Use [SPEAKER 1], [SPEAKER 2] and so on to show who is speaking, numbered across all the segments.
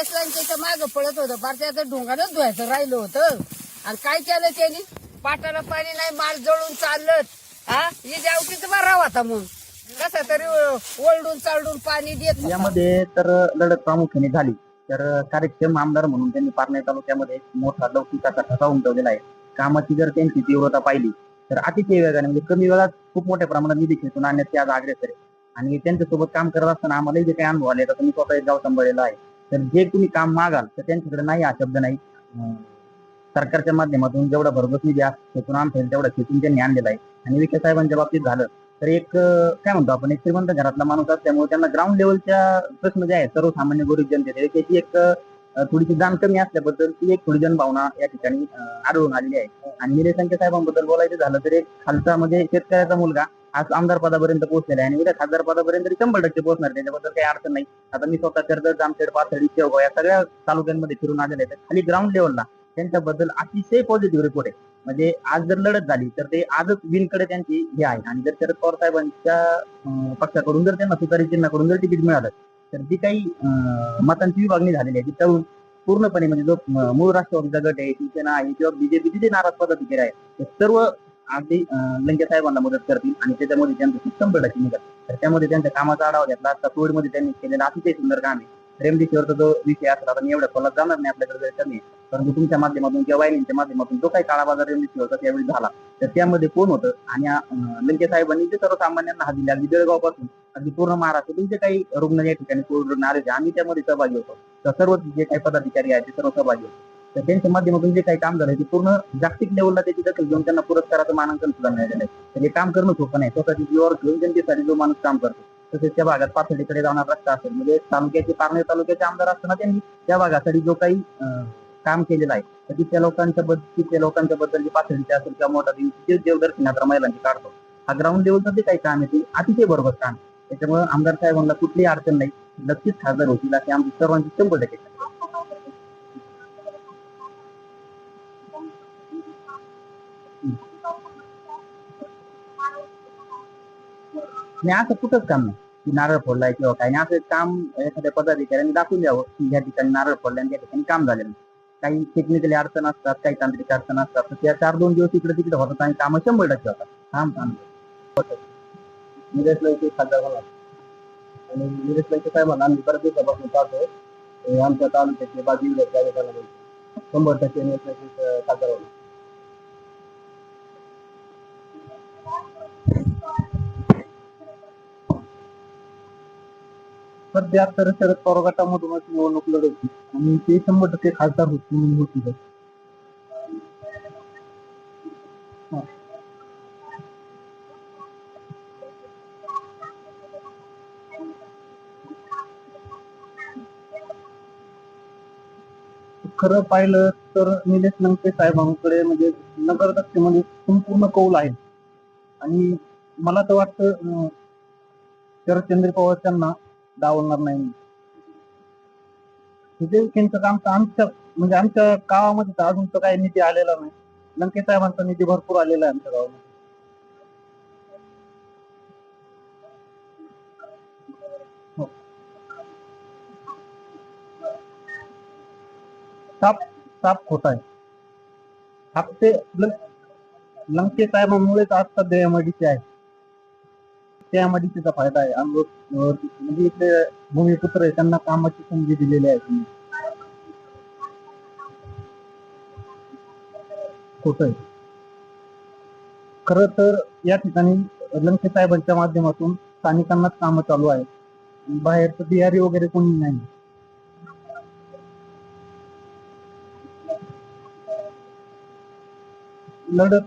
[SPEAKER 1] निलेश लंकेच्या मागं पडत होतं. फार त्याचं ढोंगानच धुवायचं राहिलं होतं. आणि काय केलं त्यांनी? पाटाला पाणी नाही माल जळून चाललं. हा? ही जावटीच बरा होता मग. कसा तरी ओलडून चालडून पाणी देत होता.
[SPEAKER 2] यामध्ये तर लढत प्रामुख्याने झाली. तर कार्यक्षम आमदार म्हणून त्यांनी पारनेर तालुक्यामध्ये एक मोठा लौकिकाचा ठसा उमटवलेला आहे. कामाची जर त्यांची तीव्रता पाहिली तर अतिशय वेगाने म्हणजे कमी वेळात खूप मोठ्या प्रमाणात निधी खेचून आणण्यात ते आज अग्रेसर आहे आणि त्यांच्यासोबत काम करत असताना आम्हालाही जे काही अनुभव आले तर मी स्वतः एक गाव सांभाळलेला आहे. तर जे तुम्ही काम मागाल तर त्यांच्याकडे नाही हा शब्द नाही. सरकारच्या माध्यमातून जेवढा भरघोस निधी आज आमच्या तेवढा खेचून त्यांनी आणलेला आहे. आणि विखे साहेबांच्या बाबतीत झालं तर एक काय म्हणतो आपण एक श्रीमंत घरातला माणूस असल्यामुळे त्यांना ग्राउंड लेवलच्या प्रश्न जे आहेत सर्वसामान्य गरीब जनतेचे त्याची एक थोडीशी जाण कमी असल्याबद्दल ती एक थोडी जनभावना या ठिकाणी आढळून आलेली आहे. आणि निलेश साहेबांबद्दल बोलायचं झालं तर एक खालचा म्हणजे शेतकऱ्याचा मुलगा आज आमदार पदापर्यंत पोहोचलेले आहे आणि उद्या खासदार पदापर्यंत तरी शंभर टक्के पोहोचणार त्याच्याबद्दल काही अडचण नाही. आता मी स्वतः कर्जत जामखेड पाथर्डी शेवगाव या सगळ्या तालुक्यांमध्ये फिरून आलेले आहेत खाली ग्राउंड लेवलला त्यांच्याबद्दल अतिशय पॉझिटिव्ह रिपोर्ट आहे. म्हणजे आज जर लढत झाली तर ते आजच विनकडे त्यांची हे आहे. आणि जर शरद पवार साहेबांच्या पक्षाकडून जर त्यांना सुतारी चिन्हाकडून जर तिकीट मिळालं तर जी काही मतांची विभागणी झालेली आहे ती पूर्णपणे म्हणजे जो मूळ राष्ट्रवादीचा गट आहे शिवसेना आहे किंवा बीजेपी जे नाराज पदाधिकारी आहे सर्व अगदी लंके साहेबांना मदत करतील आणि त्याच्यामध्ये त्यांचं शंभर टक्के निघत. तर त्यामध्ये त्यांच्या कामाचा आढावा घेतला आता कोविडमध्ये त्यांनी केलेलं अतिशय सुंदर काम आहे. रेमडेसिवीरचा जो विषय असला आता मी एवढ्या खोलात जाणार नाही आपल्याकडे कमी परंतु तुमच्या माध्यमातून किंवा वाहिनीच्या माध्यमातून जो काही काळा बाजार रेमडेसिवीरचा त्यावेळी झाला तर त्यामध्ये कोण होतं? आणि लंके साहेबांनी जे सर्वसामान्यांना हा दिला अगदी बेळगावपासून अगदी पूर्ण महाराष्ट्रातून जे काही रुग्ण या ठिकाणी कोविड रुग्ण आले होते, आम्ही त्यामध्ये सहभागी होतो. तर सर्व जे काही पदाधिकारी आहेत ते सर्व सहभागी होतो. तर त्यांच्या माध्यमातून जे काही काम झालंय ते पूर्ण जागतिक लेवलला त्याची दखल घेऊन त्यांना पुरस्काराचं मानांकन सुद्धा मिळालेलं आहे. तर हे काम करणं सोपं नाही. स्वतःची जीवावर घेऊन जनतेसाठी जो माणूस काम करतो तसेच त्या भागात पाथर्डीकडे जाणार रस्ता असेल म्हणजे तालुक्याचे पारनेर तालुक्याचे आमदार असताना त्यांनी त्या भागासाठी जो काही काम केलेलं आहे तर तिथल्या लोकांच्या बद्दल तिथल्या लोकांच्या बद्दल जे पाथर्डीचे असेल किंवा मोठा देवी जे देवदर्शन यात्रा महिलांची काढतो. हा ग्राउंड लेवलचं जे काही काम आहे ते अतिशय बरोबर काम आहे. त्याच्यामुळे आमदार साहेबांना कुठलीही अडचण नाही. नक्कीच खासदार होतील अशी आमची सर्वांची शंभर टक्के. खात्री आणि असं कुठंच काम नाही. की नारळ फोडलाय किंवा काय नाही. असं काम एखाद्या पदाधिकाऱ्यांनी दाखवून द्यावं की या ठिकाणी नारळ फोडलाय आणि या ठिकाणी काम झालेलं काही टेक्निकली अडचण असतात काही तांत्रिक अडचण असतात. तर त्या चार दोन दिवस इकडे तिकडे होतात आणि कामं शंभर टक्के होतात. काम काम. निलेश इथे खासदार झाला. आणि निलेशला इथे काय म्हणा आम्ही बऱ्याच दिवसापासून पाहतोय. आमच्या तालुक्यातले बाजी विभाग शंभर टक्के नेट लंके खासदार सध्या तर शरद पवार गटामधूनच निवडणूक लढवली आणि ते शंभर टक्के खासदार होती होतील खरं पाहिलं तर निलेश लंके साहेबांकडे म्हणजे नगर दक्षिणमध्ये संपूर्ण कौल आहे. आणि मला तर वाटतं शरदचंद्र पवार त्यांना डावलणार नाही. म्हणजे विजय काम तर आमच्या म्हणजे आमच्या गावामध्ये तर अजून तर काही निधी आलेला नाही. लंके साहेबांचा निधी भरपूर आलेला आहे आमच्या गावामध्ये. साप साप होत आहे. साप ते लंके साहेबांमुळेच आज सध्या आहे. त्या एमआयडीसीचा फायदा आहे. आणि म्हणजे इथे भूमिपुत्र आहे त्यांना कामाची संधी दिलेली आहे तुम्ही खोट आहे. खर तर या ठिकाणी लंके साहेबांच्या माध्यमातून स्थानिकांनाच कामं चालू आहे बाहेरचं बिहारी वगैरे कोणी नाही. लढत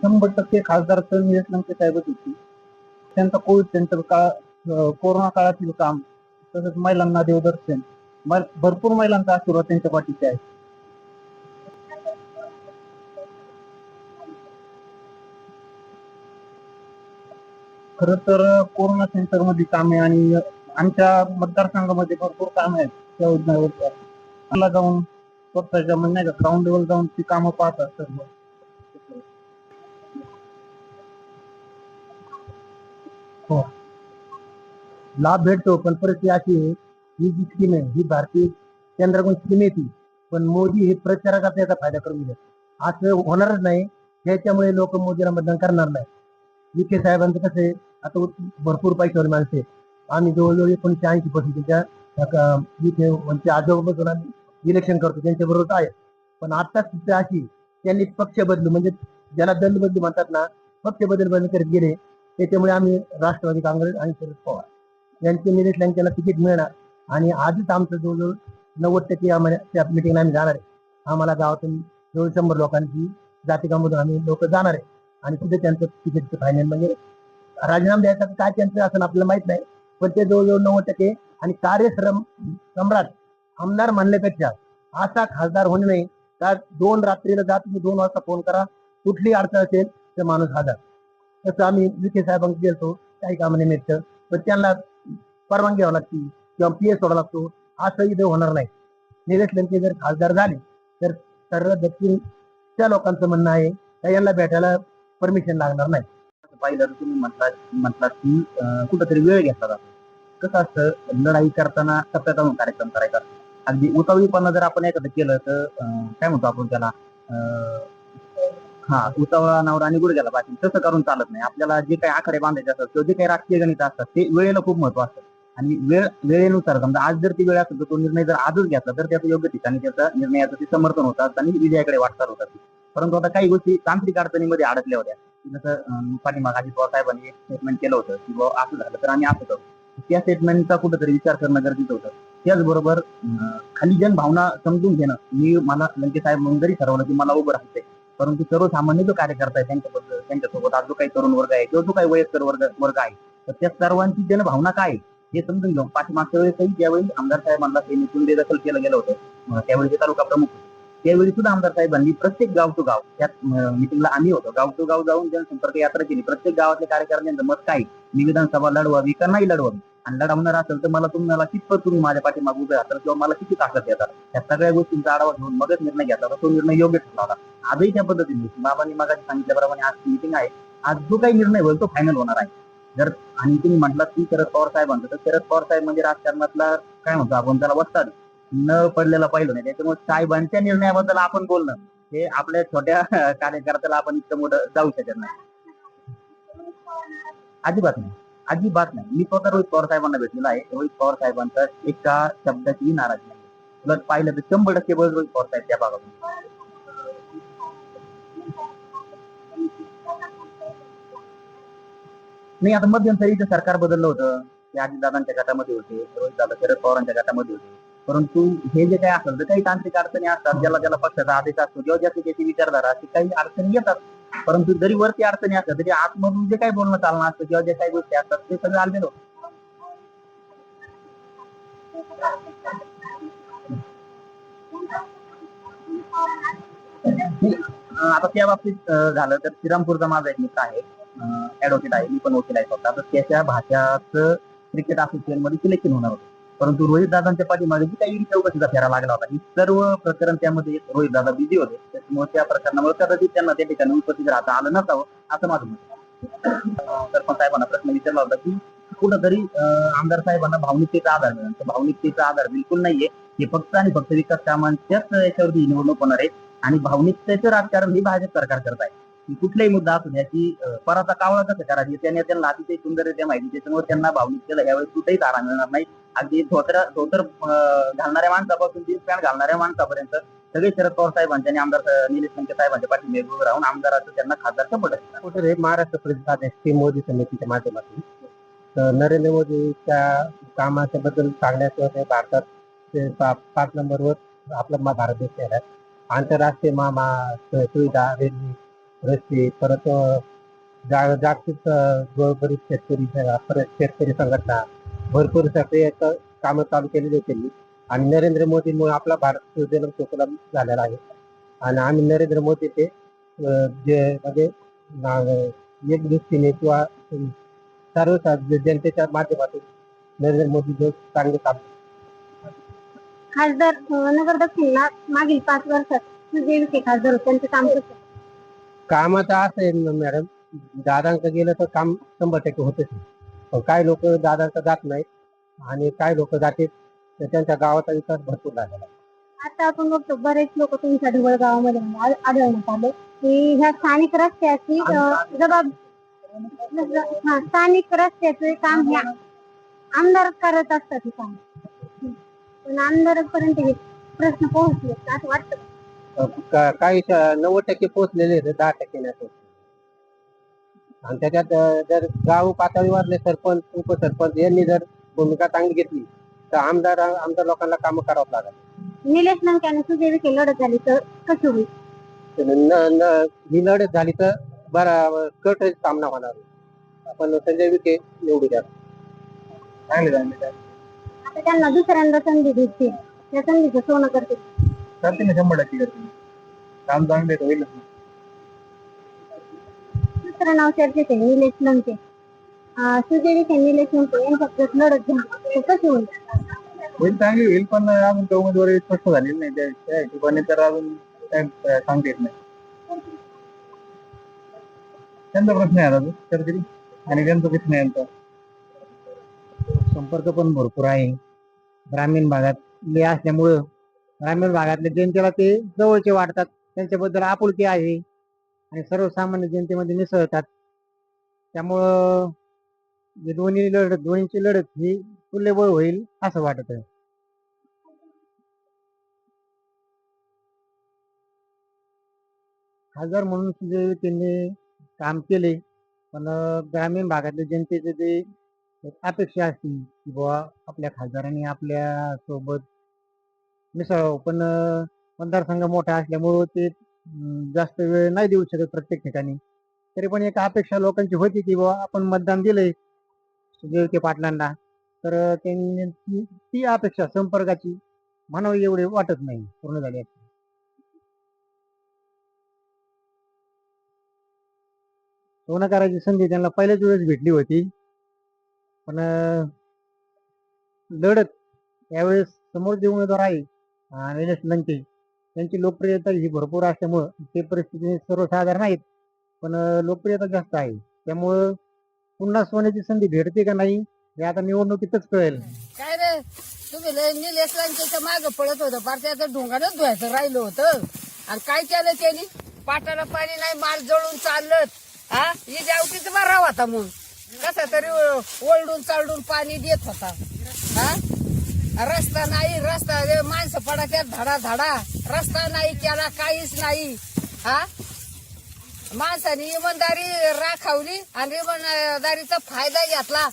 [SPEAKER 2] शंभर टक्के खासदार तर निलेश लंके साहेबच होती त्यांचा कोविड सेंटर काळ कोरोना काळातील काम तसंच महिलांना देवदर्शन भरपूर महिलांचा आशीर्वाद त्यांच्या पाठीचे आहे. खर तर कोरोना सेंटरमध्ये कामे आणि आमच्या मतदारसंघामध्ये भरपूर कामे आहेत त्या योजनेवर. मला जाऊन स्वतःच्या म्हणजे नाही का ग्राउंड लेवल जाऊन ती कामं पाहतात सर्व हो. लाभ भेटतो पण परिस्थिती अशी आहे
[SPEAKER 3] ही जी स्कीम आहे ही भारतीय केंद्राकडून स्कीम येते पण मोदी हे प्रचाराचा त्याचा फायदा करून घेतात. असं होणारच नाही त्याच्यामुळे लोक मोदीला मतदान करणार नाही विखे साहेबांचं कसं आहे आता भरपूर पैशावाली माणसे आम्ही जवळजवळ एकोणीसशे ऐंशी पर्सेंटच्या विखे म्हणजे आजोबापासून आम्ही इलेक्शन करतो त्यांच्या बरोबर आहे. पण आता स्थिती अशी त्यांनी पक्ष बदलू म्हणजे ज्याला दल बदलू म्हणतात ना पक्ष बदल बदल करत गेले त्याच्यामुळे आम्ही राष्ट्रवादी काँग्रेस आणि शरद पवार यांचे निलेश लंकेला तिकीट मिळणार. आणि आधीच आमचं जवळजवळ नव्वद टक्के आम्हाला त्या मिटिंगला आम्ही जाणार आहे. आम्हाला गावातून जवळ शंभर लोकांची जातिकामधून आम्ही लोक जाणार आहे. आणि तिथे त्यांचं तिकीटचं फायनल म्हणजे राजीनामा द्यायचा काय त्यांचं असं आपल्याला माहीत नाही. पण ते जवळजवळ नव्वद टक्के आणि कार्यश्रम सम्राट आमदार म्हणण्यापेक्षा असा खासदार होणे नाही. तर दोन रात्रीला जा तुम्ही दोन वाजता फोन करा. कुठली अडचण असेल तर माणूस हजर तसं आम्ही विखे साहेबांकडे गेलतो काही कामानिमित्त पण त्यांना परवानगी घ्यावं लागते किंवा पी एस सोडावा लागतो. असं इथे होणार नाही. निलेश लंके जर खासदार झाले तर सर्व दक्षिणच्या लोकांचं म्हणणं आहे का यांना भेटायला परमिशन लागणार नाही.
[SPEAKER 2] पाहिलं तर तुम्ही म्हटला म्हटला की कुठंतरी वेळ घेतला जातो कसं असतं लढाई करताना टप्प्यात कार्यक्रम करायचा अगदी उतावळीपणा जर आपण एखादं केलं तर काय म्हणतो आपण त्याला? हा उतावळा नवरा आणि गुडघ्याला पाहिजे तसं करून चालत नाही. आपल्याला जे काही आखाडे बांधायचे असतात किंवा जे काही राजकीय गणित असतात ते वेळेला खूप महत्त्व असतं. आणि वेळ वेळेनुसार समजा आज जर ती वेळ असेल तर तो निर्णय जर आजच घेतला तर त्याचं योग्य ठिकाणी त्याचा निर्णयाचं ते समर्थन होतात आणि विजयाकडे वाटचाल होतात. परंतु आता काही गोष्टी तांत्रिक अडचणीमध्ये अडकल्या होत्या. जसं अं, पाठीमाग अजित पवार साहेबांनी स्टेटमेंट केलं होतं की बाबा असं झालं तर आम्ही असं करू. त्या स्टेटमेंटचा कुठेतरी विचार करणं गरजेचं होतं. त्याचबरोबर खाली जन भावना समजून घेणं. मी मला लंके साहेब म्हणून जरी ठरवलं की मला उभं राहायचंय परंतु सर्वसामान्य जो कार्यकर्ता आहे त्यांच्याबद्दल त्यांच्यासोबत आज जो काही तरुण वर्ग आहे किंवा जो काही वयस्कर वर्ग वर्ग आहे तर त्या सर्वांची जनभावना काय हे समजून घेऊन पाठीमागच्या वेळेसही ज्यावेळी आमदार साहेबांना ते निधून दखल केलं गेलं होतं त्यावेळी ते तालुका प्रमुख त्यावेळी सुद्धा आमदार साहेबांनी प्रत्येक गाव टू गाव त्यात मिटिंगला आम्ही होतो. गाव टू गाव जाऊन जनसंपर्क यात्रा केली. प्रत्येक गावातल्या कार्यकर्त्यांचं मत काय निवेदन सभा लढवावी का नाही लढवावी? आणि लढवणार असेल तर मला तुम्हाला कितपत तुम्ही माझ्या पाठीमागे उभे राहतात किंवा मला किती ताकद देतात या सगळ्या गोष्टींचा आढावा घेऊन मगच निर्णय घेतला तर तो निर्णय योग्य ठरला होता. आजही त्या पद्धतीने बाबांनी मागाशी सांगितल्याप्रमाणे आज मीटिंग आहे. आज जो काही निर्णय होईल तो फायनल होणार आहे. जर आणि तुम्ही म्हटलात की शरद पवार साहेबांचं तर शरद पवार साहेब म्हणजे राजकारणातला काय म्हणतो आपण त्याला वस्ताद न पडलेला पाहिलं नाही. त्याच्यामुळे साहेबांच्या निर्णयाबद्दल आपण बोलणं हे आपल्या छोट्या कार्यकर्त्याला आपण इतकं मोठं जाऊ शकत नाही. अजिबात नाही. अजिबात नाही. मी स्वतः रोहित पवार साहेबांना भेटलेला आहे. रोहित पवार साहेबांचा एका शब्दाची नाराजी नाही. उलट पाहिलं तर शंभर टक्के बळ रोहित पवार साहेब त्या भागातून. नाही आता मध्यंतरीचं सरकार बदललं होतं. ते अजितदादांच्या गटामध्ये होते. रोहित दादा शरद पवारांच्या गटामध्ये होते. परंतु हे जे काही असेल तर काही तांत्रिक अडचणी असतात ज्याला ज्याला पक्षाचा आदेश असतो किंवा ज्याची त्याची विचारधारा असते काही अडचणी येतात परंतु जरी वरती अडचणी असतात तरी आतमधून जे काही बोलणं चालणं असतं किंवा जे काही गोष्टी असतात ते सगळं आलमेल होत. आता त्या बाबतीत झालं तर श्रीरामपूरचा माझा एक मित्र आहे. ऍडव्होकेट आहे. मी पण वकील आहे स्वतः. तर त्याच्या भाषाचं क्रिकेट असोसिएशनमध्ये सिलेक्शन होणार होतं. परंतु रोहित दादांच्या पाठीमागे जी काही चौकशीचा फेरा लागला होता ही सर्व प्रकरण त्यामध्ये रोहित दादा बिझी होते. त्याच्यामुळे त्या प्रकरणामुळे कदाचित त्यांना त्या ठिकाणी उपस्थित राहता आलं नसावं असं माझं मत सरपंच साहेबांना प्रश्न विचारला होता की कुठंतरी आमदार साहेबांना भावनिकतेचा आधार मिळेल. तर भावनिकतेचा आधार बिलकुल नाहीये. हे फक्त आणि फक्त विकास कामांच्याच याच्यावरती निवडणूक होणार आहे. आणि भावनिकतेचं राजकारण हे भाजप सरकार करत आहे. की कुठलाही मुद्दा असू द्या की पराचा कावळा कसं करायची? त्याने त्यांना अतिशय सुंदररित्या माहिती त्याच्यामुळे त्यांना भावनिकतेला यावेळी कुठेही तारा मिळणार नाही. अगदी धोतर धोतर घालणाऱ्या माणसापासून जीन्स पॅन्ट घालणाऱ्या माणसापर्यंत सगळे शरद पवार साहेबांच्या आणि आमदार निलेश लंके साहेबांच्या पाठीमागे उभे राहून आमदाराचं त्यांना खासदार शंभर टक्के
[SPEAKER 3] महाराष्ट्र प्रदेश अध्यक्ष मोदी समितीच्या माध्यमातून. तर नरेंद्र मोदीच्या कामाच्या बद्दल सांगण्याचं भारतात ते पाच नंबरवर आपला भारत देश आहे आंतरराष्ट्रीय मा मा- सुविधा रेल्वे रस्ते परत जा जागतिक गोरगरीब शेतकरी परत शेतकरी संघटना भरपूर सगळे कामं चालू केलेली आहेत त्यांनी. आणि नरेंद्र मोदींमुळे आपला भारत जन्म सुखलाम झालेला आहे. आणि आम्ही नरेंद्र मोदी ते जे म्हणजे एक दृष्टीने किंवा सर्व जनतेच्या माध्यमातून नरेंद्र मोदी जो चांगले काम
[SPEAKER 4] खासदार नगर दक्षिणला मागील पाच वर्षात सुजय विखे खासदार त्यांचे त्यांचं काम कसं?
[SPEAKER 3] कामाचं असं आहे ना मॅडम दादांचं गेलं तर काम शंभर टक्के होतेच पण काय लोक दादांचं जात नाहीत आणि काय लोक जातील
[SPEAKER 5] तर त्यांच्या गावाचा विकास भरपूर झालेला आहे.
[SPEAKER 4] आता आपण बघतो बरेच लोक तुमच्या ढवळ गावामध्ये आढ- आढळण्यात आले की ह्या स्थानिक रस्त्याची अं, जबाब हा, स्थानिक रस्त्याचे काम ह्या आमदार करत असतात हे काम. पण आमदारापर्यंत हे प्रश्न पोहोचले असं वाटतं
[SPEAKER 5] का- काही श- नव्वद टक्के पोहोचलेले आहेत दहा टक्के नाही पोहोचले. आणि त्याच्यात अ, जर गाव पातळीवरले सरपंच उपसरपंच यांनी जर भूमिका चांगली घेतली तर आमदार आमदार लोकांना कामं करावं लागत
[SPEAKER 4] निलेश लंक्याने सुजय विखे लढत झाली तर कशी होईल?
[SPEAKER 5] न- न- ही लढत झाली तर बरा कट सामना होणार पण संजय विखे निवडू द्या.
[SPEAKER 6] चांगले चांगले
[SPEAKER 4] आता त्यांना दुसऱ्यांदा संधी भेटते. त्या संधीचं सोनं करते.
[SPEAKER 6] करते ना शंभर टक्के करते काम चांगले तर होईलच ना.
[SPEAKER 4] दुसरं नाव चर्चेत आहे निलेश लंके. अं, सुजय विखे निलेश लंके यांच्यात लढत झाली. तर कशी होईल?
[SPEAKER 6] होईल चांगली होईल पण अजून उमेदवारी स्पष्ट झालेली नाही. त्या त्या हिशोबाने तर अजून काय अं, सांगता येत नाही. त्यांचा प्रश्न आहे आता तो तर आणि त्यांचा प्रश्न आहे यांचा
[SPEAKER 5] संपर्क पण भरपूर आहे. ग्रामीण भागातले असल्यामुळं ग्रामीण भागातल्या जनतेला ते जवळचे वाटतात. त्यांच्याबद्दल आपुलकी आहे. आणि सर्वसामान्य जनतेमध्ये मिसळतात. त्यामुळं दोन्ही लढत दोन्हीची लढत ही तुल्यबळ होईल असं वाटत आहे खासदार म्हणून जे त्यांनी काम केले पण ग्रामीण भागातल्या जनतेचे जे अपेक्षा असतील की बुवा आपल्या खासदारांनी आपल्यासोबत मिसळावं हो, पण मतदारसंघ मोठा असल्यामुळं ते जास्त वेळ नाही देऊ शकत प्रत्येक ठिकाणी. तरी पण एक अपेक्षा लोकांची होती की बुवा आपण मतदान दिलंय सुजय विखे पाटलांना. तर त्यांनी ती- ती अपेक्षा संपर्काची म्हणावी एवढे वाटत नाही पूर्ण झाली असते सोनं करायची संधी त्यांना पहिल्याच वेळेस भेटली होती. पण लढत यावेळेस समोर जे उमेदवार आहे. निलेश लंके. त्यांची लोकप्रियता ही भरपूर असल्यामुळं ते परिस्थिती सर्वसाधारण आहेत. पण लोकप्रियता जास्त आहे. त्यामुळं पुन्हा सोन्याची संधी भेटते का नाही हे आता निवडणुकीतच कळेल.
[SPEAKER 1] काय रे? तुम्ही लय निलेश लंकेच्या माग पडत होतं. पार त्याचं ढोंगानच धुवायचं राहिलं होतं. आणि काय केलं त्यांनी? पाटाला पाणी नाही माल जळून चाललं हा? ही जावटीच बरा होता मग. कसा तरी ओ- ओरडून चालडून पाणी देत होता. हा? रस्ता नाही रस्ता माणसं पडात्यात धडा धडा. रस्ता नाही त्याला काहीच नाही. हा? माणसाने इमानदारी राखावली आणि इमानदारीचा फायदा घेतला.